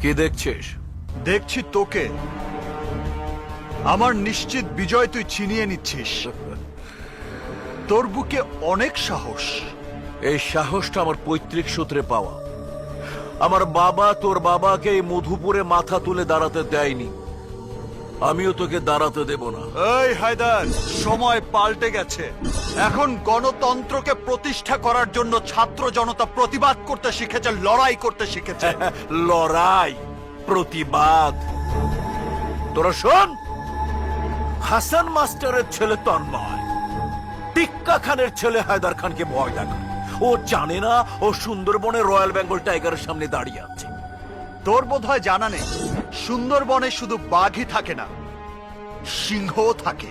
কি দেখছিস? দেখছি তোকে। আমার নিশ্চিত বিজয় তুই ছিনিয়ে নিচ্ছিস। তোর বুকে অনেক সাহস। এই সাহসটা আমার পৈতৃক সূত্রে পাওয়া। আমার বাবা তোর বাবাকে এই মধুপুরে মাথা তুলে দাঁড়াতে দেয়নি। আমিও তোকে দাঁড়াতে দেব না। এই হায়দার সময় পাল্টে গেছে। এখন গণতন্ত্রকে প্রতিষ্ঠা করার জন্য ছাত্র জনতা প্রতিবাদ করতে শিখেছে লড়াই করতে শিখেছে। লড়াই প্রতিবাদ। তোরা শোন হাসান মাস্টারের ছেলে তন্ময় টিক্কা খানের ছেলে হায়দার খানকে ভয় দেখায় ও জানে না ও সুন্দরবনে রয়্যাল বেঙ্গল টাইগারের সামনে দাঁড়িয়ে আছে। তোর বোধ হয় জানা নেই সুন্দরবনে শুধু বাঘই থাকে না সিংহও থাকে।